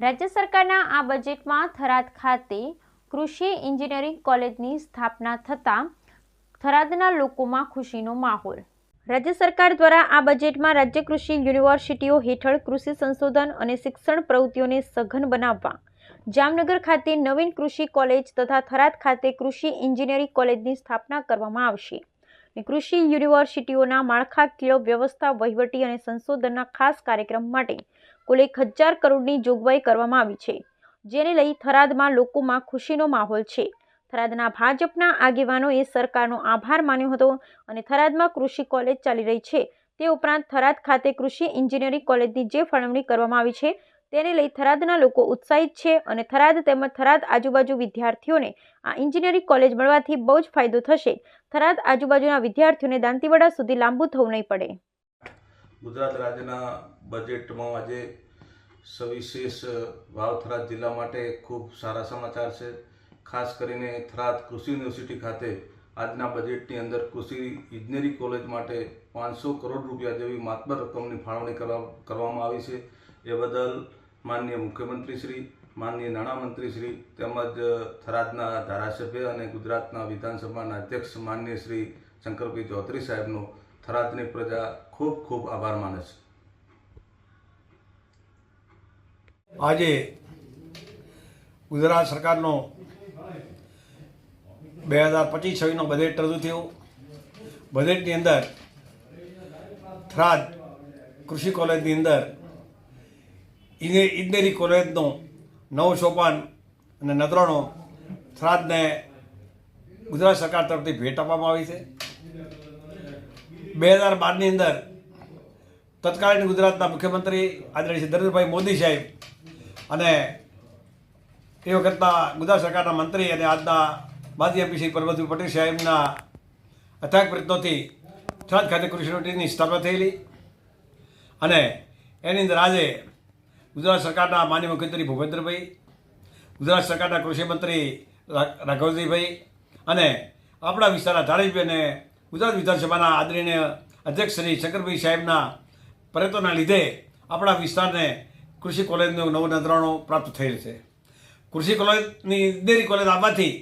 રાજ્ય સરકારના આ બજેટમાં થરાદ ખાતે કૃષિ એન્જિનિયરિંગ કોલેજની સ્થાપના થતાં થરાદના લોકોમાં ખુશીનો માહોલ. રાજ્ય સરકાર દ્વારા આ બજેટમાં રાજ્ય કૃષિ યુનિવર્સિટીઓ હેઠળ કૃષિ સંશોધન અને શિક્ષણ પ્રવૃત્તિઓને સઘન બનાવવા, જામનગર ખાતે નવીન કૃષિ કોલેજ તથા થરાદ ખાતે કૃષિ એન્જિનિયરિંગ કોલેજની સ્થાપના કરવામાં આવશે. કૃષિ યુનિવર્સિટીઓના માળખાકીય વ્યવસ્થા, વહીવટી અને સંશોધનના ખાસ કાર્યક્રમ માટે કુલ એક હજાર કરોડની જોગવાઈ કરવામાં આવી છે. જેને લઈ થરાદમાં લોકોમાં ખુશીનો માહોલ છે. થરાદના ભાજપના આગેવાનોએ સરકારનો આભાર માન્યો હતો અને થરાદમાં કૃષિ કોલેજ ચાલી રહી છે. તે ઉપરાંત થરાદ ખાતે કૃષિ એન્જિનિયરિંગ કોલેજની જે ફાળવણી કરવામાં આવી છે, તેને લઈ થરાદના લોકો ઉત્સાહિત છે અને થરાદ તેમજ થરાદ આજુબાજુ વિદ્યાર્થીઓને આ એન્જિનિયરિંગ કોલેજ મળવાથી બહુ જ ફાયદો થશે. થરાદ આજુબાજુના વિદ્યાર્થીઓને દાંતીવાડા સુધી લાંબુ થવું નહીં પડે. ગુજરાત રાજ્યના બજેટમાં આજે સવિશેષ વાવ થરાદ જિલ્લા માટે ખૂબ સારા સમાચાર છે. ખાસ કરીને થરાદ કૃષિ યુનિવર્સિટી ખાતે આજના બજેટની અંદર કૃષિ ઇજનેરી કોલેજ માટે પાંચસો કરોડ રૂપિયા જેવી માતબર રકમની ફાળવણી કરવા કરવામાં આવી છે. એ બદલ માનનીય મુખ્યમંત્રી શ્રી માનનીય નાણામંત્રી શ્રી તેમજ થરાદના ધારાસભ્ય અને ગુજરાતના વિધાનસભાના અધ્યક્ષ માનનીય શ્રી શંકરભાઈ ચૌધરી સાહેબનો થરાદની પ્રજા ખૂબ ખૂબ આભાર માને છે. આજે ગુજરાત સરકારનો બે હજાર પચીસ છવ્વીસનો બજેટ રજૂ થયું. બજેટની અંદર થરાદ કૃષિ કોલેજની અંદર ઇજને- ઇજનેરી કોલેજનું નવું સોપાન અને નદરાણો થરાદને ગુજરાત સરકાર તરફથી ભેટ આપવામાં આવી છે. બે હજાર બારની અંદર તત્કાલીન ગુજરાતના મુખ્યમંત્રી આદરણીય સિદ્ધરભાઈ મોદી સાહેબ અને એ વખતના ગુજરાત સરકારના મંત્રી અને આજના માજી એમપી શ્રી પટેલ સાહેબના અથાગ પ્રયત્નોથી થરાદ ખાતે કૃષિ યુનિવર્સિટીની સ્થાપના થયેલી અને એની અંદર આજે ગુજરાત સરકારના માન્ય મુખ્યમંત્રી ભૂપેન્દ્રભાઈ, ગુજરાત સરકારના કૃષિ મંત્રી રા- રાઘવજીભાઈ અને આપણા વિસ્તારના ધારાસભ્ય અને ગુજરાત વિધાનસભાના આદરણીય અધ્યક્ષ શ્રી શંકરભાઈ સાહેબના પ્રયત્નોના લીધે આપણા વિસ્તારને કૃષિ કોલેજનું નવું નજરાણું પ્રાપ્ત થયેલ છે. કૃષિ કોલેજની ડેરી કોલેજ આવવાથી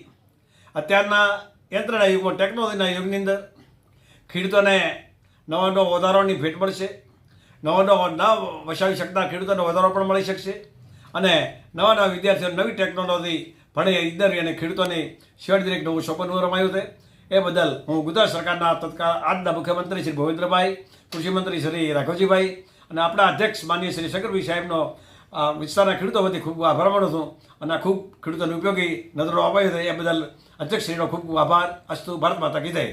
અત્યારના યંત્રના યુગમાં ટેકનોલોજીના યુગની અંદર ખેડૂતોને નવા નવા વધારોની ભેટ મળશે. નવા નવા ન વસાવી શકતા ખેડૂતોને વધારો પણ મળી શકશે અને નવા નવા વિદ્યાર્થીઓ નવી ટેકનોલોજી ભણે ઇજનેરી અને ખેડૂતોની શેરદરેક નવું સોપન રમાયું છે. એ બદલ હું ગુજરાત સરકારના તત્કાળ આજના મુખ્યમંત્રી શ્રી ભૂપેન્દ્રભાઈ કૃષિમંત્રી શ્રી રાઘવજીભાઈ અને આપણા અધ્યક્ષ માનીય શ્રી શંકરભાઈ સાહેબનો વિસ્તારના ખેડૂતો વતી ખૂબ આભાર માનું છું અને ખૂબ ખેડૂતોને ઉપયોગી નજરો અપાયો છે. એ બદલ અધ્યક્ષશ્રીનો ખૂબ આભાર. અસ્તુ ભારત માતા કી જય.